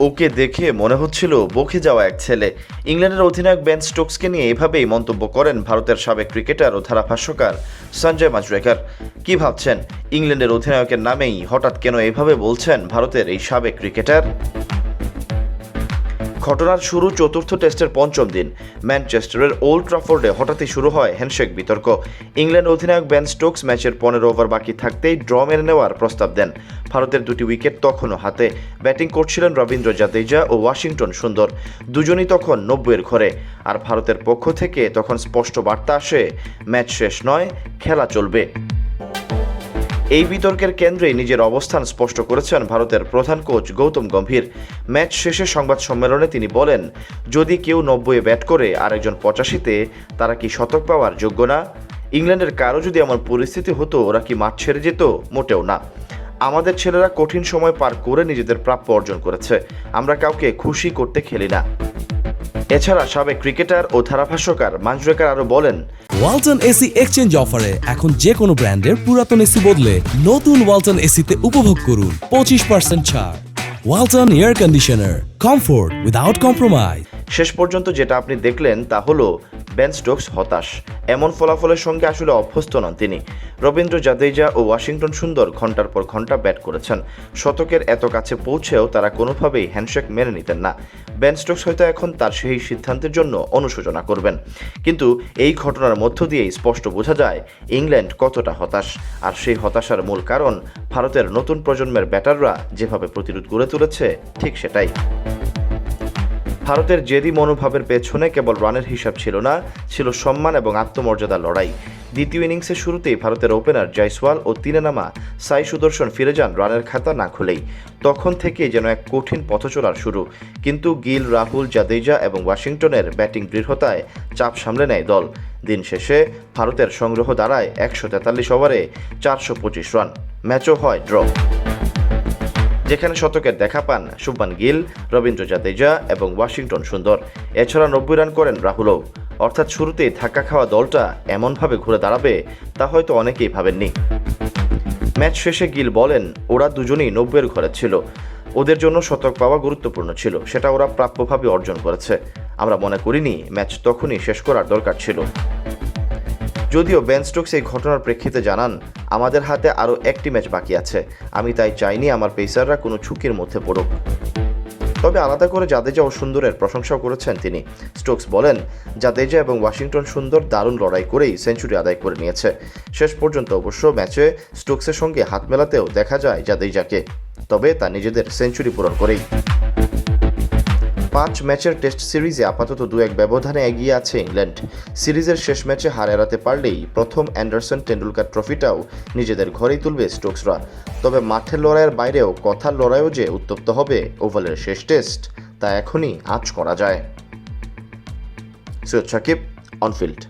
ওকে দেখে মনে হচ্ছিল বকে যাওয়া এক ছেলে। ইংল্যান্ডের অধিনায়ক বেন স্টোকসকে নিয়ে এভাবেই মন্তব্য করেন ভারতের সাবেক ক্রিকেটার ও ধারাভাষ্যকার সঞ্জয় মাজরেকার। কি ভাবছেন? ইংল্যান্ডের অধিনায়কের নামেই হঠাৎ কেন এভাবে বলছেন ভারতের এই সাবেক ক্রিকেটার? ঘটনার শুরু চতুর্থ টেস্টের পঞ্চম দিন। ম্যানচেস্টারের ওল্ড ট্রাফোর্ডে হঠাৎই শুরু হয় হ্যান্ডশেক বিতর্ক। ইংল্যান্ড অধিনায়ক বেন স্টোকস ম্যাচের পনেরো ওভার বাকি থাকতেই ড্র মেনে নেওয়ার প্রস্তাব দেন। ভারতের দুটি উইকেট তখনও হাতে। ব্যাটিং করছিলেন রবীন্দ্র জাদেজা ও ওয়াশিংটন সুন্দর। দুজনই তখন নব্বইয়ের ঘরে। আর ভারতের পক্ষ থেকে তখন স্পষ্ট বার্তা আসে, ম্যাচ শেষ নয়, খেলা চলবে। এই বিতর্কের কেন্দ্রে নিজের অবস্থান স্পষ্ট করেছেন ভারতের প্রধান কোচ গৌতম গম্ভীর। ম্যাচ শেষে সংবাদ সম্মেলনে তিনি বলেন, যদি কেউ নব্বইয়ে ব্যাট করে আর একজন পঁচাশিতে, তারা কি শতক পাওয়ার যোগ্য না? ইংল্যান্ডের কারও যদি এমন পরিস্থিতি হতো, ওরা কি মাঠ ছেড়ে যেত? মোটেও না। আমাদের ছেলেরা কঠিন সময় পার করে নিজেদের প্রাপ্য অর্জন করেছে। আমরা কাউকে খুশি করতে খেলি না। এছাড়া সাবেক ক্রিকেটার ও ধারাভাষ্যকার মাঞ্জরেকার আরও বলেন ওয়ালটন এসি এক্সচেঞ্জ অফারে এখন যে কোনো ব্র্যান্ডের পুরাতন এসি বদলে নতুন ওয়ালটন এসিতে উপভোগ করুন পঁচিশ পার্সেন্ট ছাড়। Walton air conditioner comfort without compromise. শেষ পর্যন্ত যেটা আপনি দেখলেন তা হলো বেন স্টোকস হতাশ। এমন ফলাফলের সঙ্গে আসলে অভ্যস্ত নন তিনি। রবীন্দ্র জাদেজা ও ওয়াশিংটন সুন্দর ঘণ্টার পর ঘণ্টা ব্যাট করেছেন। শতকের এত কাছে পৌঁছেও তারা কোনোভাবেই হ্যান্ডশেক মেনে নিতেন না। বেন স্টোকস হয়তো এখন তার সেই সিদ্ধান্তের জন্য অনুশোচনা করবেন। কিন্তু এই ঘটনার মধ্য দিয়েই স্পষ্ট বোঝা যায়, ইংল্যান্ড কতটা হতাশ। আর সেই হতাশার মূল কারণ ভারতের নতুন প্রজন্মের ব্যাটাররা যেভাবে প্রতিরোধ গড়ে তুলেছে, ঠিক সেটাই। ভারতের জেদি মনোভাবের পেছনে কেবল রানের হিসাব ছিল না, ছিল সম্মান এবং আত্মমর্যাদার লড়াই। দ্বিতীয় ইনিংসের শুরুতেই ভারতের ওপেনার জয়সওয়াল ও তিনে নামা সাই সুদর্শন ফিরে যান রানের খাতা না খুলেই। তখন থেকেই যেন এক কঠিন পথচলার শুরু। কিন্তু গিল, রাহুল, জাদেজা এবং ওয়াশিংটনের ব্যাটিং দৃঢ়তায় চাপ সামলে নেয় দল। দিন শেষে ভারতের সংগ্রহ দাঁড়ায় একশো তেতাল্লিশ ওভারে চারশো পঁচিশ রান। ম্যাচও হয় ড্র। যেখানে শতকের দেখা পান শুভমান গিল, রবীন্দ্র জাদেজা এবং ওয়াশিংটন সুন্দর। এছাড়া নব্বই রান করেন রাহুলও। অর্থাৎ শুরুতেই ধাক্কা খাওয়া দলটা এমনভাবে ঘুরে দাঁড়াবে তা হয়তো অনেকেই ভাবেননি। ম্যাচ শেষে গিল বলেন, ওরা দুজনেই নব্বইয়ের ঘরে ছিল। ওদের জন্য শতক পাওয়া গুরুত্বপূর্ণ ছিল। সেটা ওরা প্রাপ্যভাবে অর্জন করেছে। আমরা মনে করিনি ম্যাচ তখনই শেষ করার দরকার ছিল। যদিও বেন স্টোকস এই ঘটনার প্রেক্ষিতে জানান, আমাদের হাতে আরও একটি ম্যাচ বাকি আছে। আমি তাই চাইনি আমার পেসাররা কোনো ঝুঁকির মধ্যে পড়ুক। তবে আলাদা করে জাদেজা ও সুন্দরের প্রশংসাও করেছেন তিনি। স্টোকস বলেন, জাদেজা এবং ওয়াশিংটন সুন্দর দারুণ লড়াই করেই সেঞ্চুরি আদায় করে নিয়েছে। শেষ পর্যন্ত অবশ্য ম্যাচে স্টোকসের সঙ্গে হাত মেলাতেও দেখা যায় জাদেজাকে। তবে তা নিজেদের সেঞ্চুরি পূরণ করেই। পাঁচ ম্যাচের টেস্ট সিরিজে আপাতত দু এক ব্যবধানে এগিয়ে আছে ইংল্যান্ড। সিরিজের শেষ ম্যাচে হার এড়াতে পারলেই প্রথম অ্যান্ডারসন টেন্ডুলকার ট্রফিটাও নিজেদের ঘরেই তুলবে স্টোকসরা তবে মাঠের লড়াইয়ের বাইরেও কথার লড়াইও যে উত্তপ্ত হবে ওভালের শেষ টেস্ট, তা এখনই আজ করা যায়। Syed Sakib, on field.